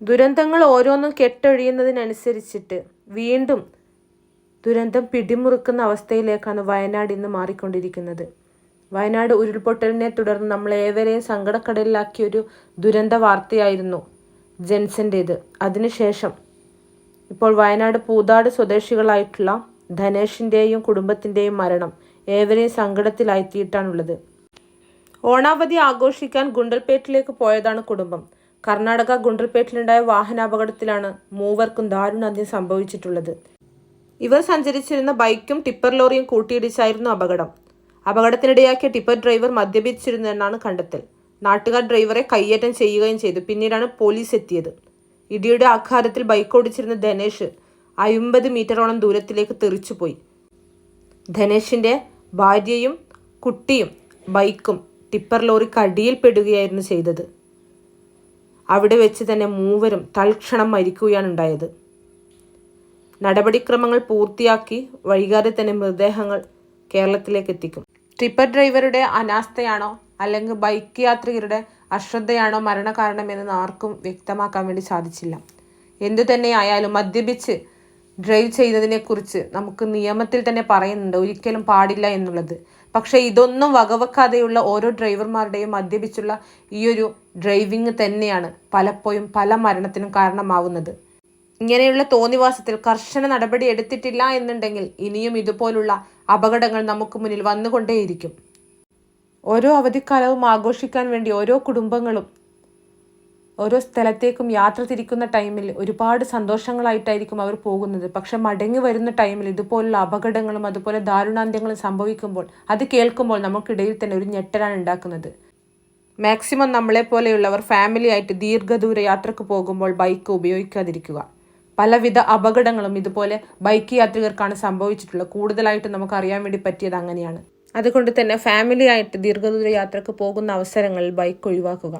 ദുരന്തങ്ങൾ ഓരോന്നും കെട്ടൊഴിയുന്നതിനനുസരിച്ചിട്ട് വീണ്ടും ദുരന്തം പിടിമുറുക്കുന്ന അവസ്ഥയിലേക്കാണ് വയനാട് ഇന്ന് മാറിക്കൊണ്ടിരിക്കുന്നത്. വയനാട് ഉരുൾപൊട്ടലിനെ തുടർന്ന് നമ്മൾ ഏവരെയും സങ്കടക്കടലിലാക്കിയ ഒരു ദുരന്ത വാർത്തയായിരുന്നു ജെൻസന്റേത്. അതിനുശേഷം ഇപ്പോൾ വയനാട് പൂതാട് സ്വദേശികളായിട്ടുള്ള ധനേഷിന്റെയും കുടുംബത്തിന്റെയും മരണം ഏവരെയും സങ്കടത്തിലായിത്തിയിട്ടാണുള്ളത് ഓണാവധി ആഘോഷിക്കാൻ ഗുണ്ടൽപേട്ടിലേക്ക് പോയതാണ് കുടുംബം. കർണാടക ഗുണ്ടൽപേട്ടിലുണ്ടായ വാഹനാപകടത്തിലാണ് മൂവർക്കും ദാരുണാന്ത്യം സംഭവിച്ചിട്ടുള്ളത്. ഇവർ സഞ്ചരിച്ചിരുന്ന ബൈക്കും ടിപ്പർ ലോറിയും കൂട്ടിയിടിച്ചായിരുന്നു അപകടം. അപകടത്തിനിടയാക്കിയ ടിപ്പർ ഡ്രൈവർ മദ്യപിച്ചിരുന്നെന്നാണ് കണ്ടെത്തൽ. നാട്ടുകാർ ഡ്രൈവറെ കയ്യേറ്റം ചെയ്യുകയും ചെയ്തു. പിന്നീടാണ് പോലീസ് എത്തിയത്. ഇടിയുടെ ആഘാതത്തിൽ ബൈക്ക് ഓടിച്ചിരുന്ന ധനേഷ് അമ്പത് മീറ്ററോളം ദൂരത്തിലേക്ക് തെറിച്ചുപോയി. ധനേഷിന്റെ ഭാര്യയും കുട്ടിയും ബൈക്കും ടിപ്പർ ലോറിക്ക് അടിയിൽപ്പെടുകയായിരുന്നു ചെയ്തത്. അവിടെ വെച്ച് തന്നെ മൂവരും തൽക്ഷണം മരിക്കുകയാണ് ഉണ്ടായത്. നടപടിക്രമങ്ങൾ പൂർത്തിയാക്കി വൈകാതെ തന്നെ മൃതദേഹങ്ങൾ കേരളത്തിലേക്ക് എത്തിക്കും. ടിപ്പർ ഡ്രൈവറുടെ അനാസ്ഥയാണോ അല്ലെങ്കിൽ ബൈക്ക് യാത്രികരുടെ അശ്രദ്ധയാണോ മരണകാരണമെന്ന് ആർക്കും വ്യക്തമാക്കാൻ വേണ്ടി സാധിച്ചില്ല. എന്തു തന്നെയായാലും മദ്യപിച്ച് ഡ്രൈവ് ചെയ്യുന്നതിനെക്കുറിച്ച് നമുക്ക് നിയമത്തിൽ തന്നെ പറയുന്നുണ്ട്. ഒരിക്കലും പാടില്ല എന്നുള്ളത്. പക്ഷേ ഇതൊന്നും വകവെക്കാതെയുള്ള ഓരോ ഡ്രൈവർമാരുടെയും മദ്യപിച്ചുള്ള ഈയൊരു ഡ്രൈവിംഗ് തന്നെയാണ് പലപ്പോഴും പല മരണത്തിനും കാരണമാവുന്നത്. ഇങ്ങനെയുള്ള തോന്നിവാസത്തിൽ കർശന നടപടി എടുത്തിട്ടില്ല എന്നുണ്ടെങ്കിൽ ഇനിയും ഇതുപോലുള്ള അപകടങ്ങൾ നമുക്ക് മുന്നിൽ വന്നുകൊണ്ടേയിരിക്കും. ഓരോ അവധിക്കാലവും ആഘോഷിക്കാൻ വേണ്ടി ഓരോ കുടുംബങ്ങളും ഓരോ സ്ഥലത്തേക്കും യാത്ര തിരിക്കുന്ന ടൈമിൽ ഒരുപാട് സന്തോഷങ്ങളായിട്ടായിരിക്കും അവർ പോകുന്നത്. പക്ഷെ മടങ്ങി വരുന്ന ടൈമിൽ ഇതുപോലുള്ള അപകടങ്ങളും അതുപോലെ ദാരുണാന്ത്യങ്ങളും സംഭവിക്കുമ്പോൾ അത് കേൾക്കുമ്പോൾ നമുക്കിടയിൽ തന്നെ ഒരു ഞെട്ടലാണ് ഉണ്ടാക്കുന്നത്. മാക്സിമം നമ്മളെ പോലെയുള്ളവർ ഫാമിലി ആയിട്ട് ദീർഘദൂര യാത്രയ്ക്ക് പോകുമ്പോൾ ബൈക്ക് ഉപയോഗിക്കാതിരിക്കുക. പലവിധ അപകടങ്ങളും ഇതുപോലെ ബൈക്ക് യാത്രികർക്കാണ് സംഭവിച്ചിട്ടുള്ളത്. കൂടുതലായിട്ട് നമുക്ക് അറിയാൻ വേണ്ടി പറ്റിയത് അങ്ങനെയാണ്. അതുകൊണ്ട് തന്നെ ഫാമിലി ആയിട്ട് ദീർഘദൂര യാത്രയ്ക്ക് പോകുന്ന അവസരങ്ങളിൽ ബൈക്ക് ഒഴിവാക്കുക.